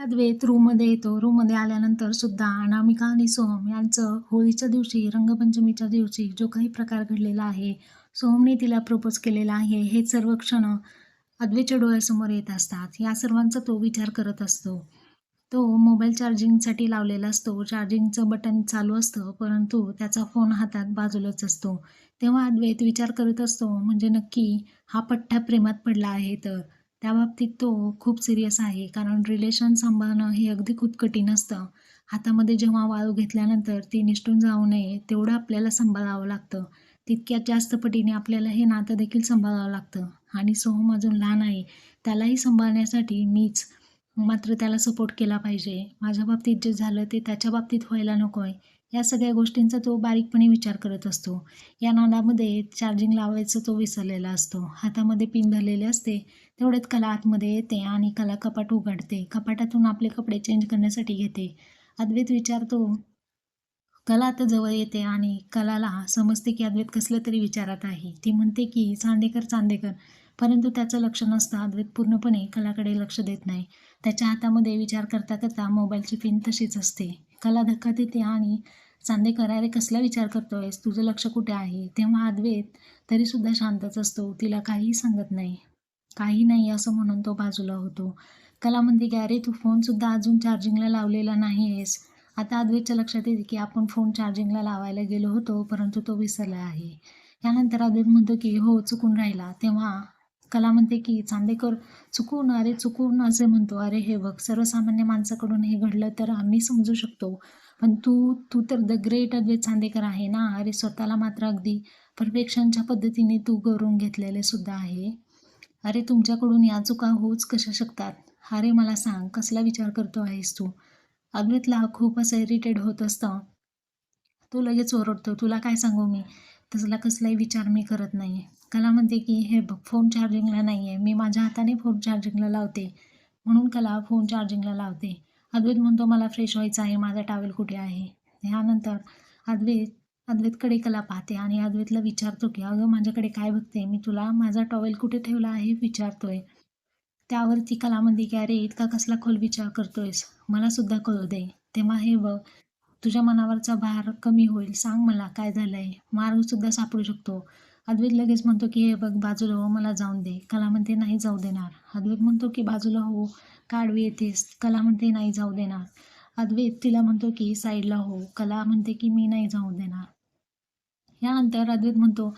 अद्वैत रूममध्ये येतो. रूममध्ये आल्यानंतर सुद्धा अनामिका आणि सोहम यांचं होळीच्या दिवशी रंगपंचमीच्या दिवशी जो काही प्रकार घडलेला आहे सोहमने तिला प्रपोज केलेला आहे हे सर्व क्षण अद्वेच्या डोळ्यासमोर येत असतात. या सर्वांचा तो विचार करत असतो. तो मोबाईल चार्जिंगसाठी लावलेला असतो. चार्जिंगचं बटन चालू असतं परंतु त्याचा फोन हातात बाजूलाच असतो. तेव्हा अद्वैत विचार करत असतो म्हणजे नक्की हा पठ्ठा प्रेमात पडला आहे तर. त्याबाबतीत तो खूप सिरियस आहे. कारण रिलेशन सांभाळणं हे अगदी खूप कठीण असतं हातामध्ये जेव्हा वाळू घेतल्यानंतर ती निष्ठून जाऊ नये तेवढं आपल्याला सांभाळावं लागतं. तितक्या जास्त पटीने आपल्याला हे नातं देखील सांभाळावं लागतं. आणि सोहम अजून लहान आहे. त्यालाही सांभाळण्यासाठी मीच मात्र त्याला सपोर्ट केला पाहिजे. माझ्या बाबतीत जे झालं ते त्याच्या बाबतीत व्हायला नको आहे या सगळ्या गोष्टींचा तो बारीकपणे विचार करत असतो. या नादामध्ये चार्जिंग लावायचं तो विसरलेला असतो. हातामध्ये पिन धरलेले असते तेवढ्यात कला आतमध्ये येते आणि कला कपाट उघडते. कपाटातून आपले कपडे चेंज करण्यासाठी घेते. अद्वैत विचारतो कला आता जवळ येते आणि कलाला समजते की अद्वैत कसलं तरी विचारात आहे. ती म्हणते की चांदेकर चांदेकर परंतु त्याचं लक्ष नसतं अद्वैत पूर्णपणे कलाकडे लक्ष देत नाही. त्याच्या हातामध्ये विचार करता करता मोबाईलची पिन तशीच असते. कला धक्का देते आणि चांदे अरे कसला विचार करतोयस? तुझं लक्ष कुठे आहे? तेव्हा अद्वैत तरीसुद्धा शांतच असतो. तिला काहीही सांगत नाही. काही नाही असं म्हणून तो बाजूला होतो. कला म्हणते की अरे तू फोनसुद्धा अजून चार्जिंगला लावलेला नाही आहेस आता अद्वैतच्या लक्षात येते की आपण फोन चार्जिंगला लावायला गेलो होतो परंतु तो विसरला आहे. यानंतर अद्वैत म्हणतो की हो चुकून राहिला. तेव्हा कला म्हणते की चांदेकर चुकून अरे चुकून असे म्हणतो अरे हे बघ सर्वसामान्य माणसाकडून हे घडलं तर आम्ही समजू शकतो. पण तू तू तर द ग्रेट अद्वैत चांदेकर आहे ना? अरे स्वतःला मात्र अगदी परफेक्शनच्या पद्धतीने तू करून घेतलेले सुद्धा आहे. अरे तुमच्याकडून या चुका होऊच कशा शकतात? अरे मला सांग कसला विचार करतो आहेस तू? अद्वैतला खूप असं इरिटेड होत असतं. तो लगेच ओरडतो तुला काय सांगू मी? तसला कसलाही विचार मी करत नाही आहे कला म्हणते की हे बघ फोन चार्जिंगला नाही आहे मी माझ्या हाताने फोन चार्जिंगला लावते. म्हणून कला फोन चार्जिंगला लावते. अद्वैत म्हणतो मला फ्रेश व्हायचं आहे. माझा टावेल कुठे आहे? ह्यानंतर अद्वैत अद्वैतकडे कला पाहते आणि अद्वैतला विचारतो की अगं माझ्याकडे काय बघते? मी तुला माझा टॉवेल कुठे ठेवला आहे? विचारतोय. त्यावरती कला म्हणते की अरे इतका कसला खोल विचार करतोयस? मला सुद्धा कळू दे. तेव्हा हे बघ तुझ्या मनावरचा भार कमी होईल. सांग मला काय झालं आहे मार्गसुद्धा सापडू शकतो. अद्वैत लगेच म्हणतो की हे बघ बाजूला हो मला जाऊन दे. कला म्हणते नाही जाऊ देणार. अद्वैत म्हणतो की बाजूला हो काढवी येतेस. कला म्हणते नाही जाऊ देणार. अद्वैत तिला म्हणतो की साईडला हो. कला म्हणते की मी नाही जाऊ देणार. यानंतर अद्वैत म्हणतो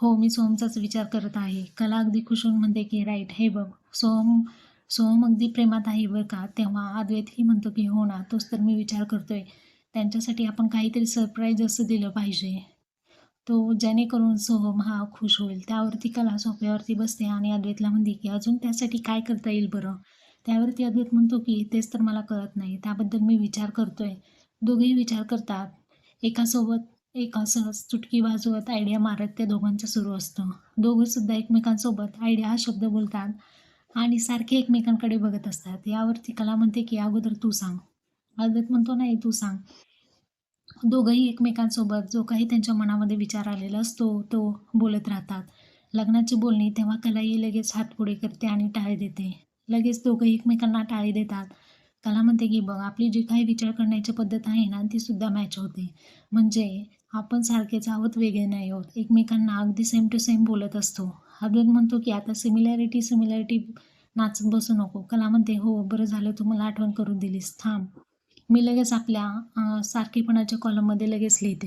हो मी सोमचाच विचार करत आहे. कला अगदी खुश होऊन म्हणते की राईट हे बघ सोम सोम अगदी प्रेमात आहे बरं का? तेव्हा अद्वैतही म्हणतो की हो ना तोच तर मी विचार करतोय. त्यांच्यासाठी आपण काहीतरी सरप्राईज असं दिलं पाहिजे. तो जेणेकरून सोहम हा खुश होईल. त्यावरती कला सोप्यावरती बसते आणि अद्वैतला म्हणते की अजून त्यासाठी काय करता येईल बरं? त्यावरती अद्वैत म्हणतो की तेच तर मला कळत नाही. त्याबद्दल मी विचार करतोय. दोघेही विचार करतात. एकासोबत एका सहज चुटकी वाजवत आयडिया मारत त्या दोघांचं सुरू असतं. दोघंसुद्धा एकमेकांसोबत आयडिया हा शब्द बोलतात आणि सारखे एकमेकांकडे बघत असतात. यावरती कला म्हणते की अगोदर तू सांग. अद्वैत म्हणतो नाही तू सांग. दोघंही एकमेकांसोबत जो काही त्यांच्या मनामध्ये विचार आलेला असतो तो बोलत राहतात. लग्नाची बोलणी तेव्हा कलाही लगेच हात पुढे करते आणि टाळे देते. लगेच दोघंही एकमेकांना टाळे देतात. कला म्हणते की बघ आपली जी काही विचार करण्याची पद्धत आहे ना ती सुद्धा मॅच होते. म्हणजे आपण सारखेच आहोत वेगळे नाही आहोत. एकमेकांना अगदी सेम टू सेम बोलत असतो. अद्वैत म्हणतो की आता सिमिलॅरिटी सिमिलॅरिटी नाचत बसू नको. कला म्हणते हो बरं झालं तू मला आठवण करून दिलीस. थांब. मी लगेच आपल्या सारखेपणाच्या कॉलममध्ये लगेच लिहिते.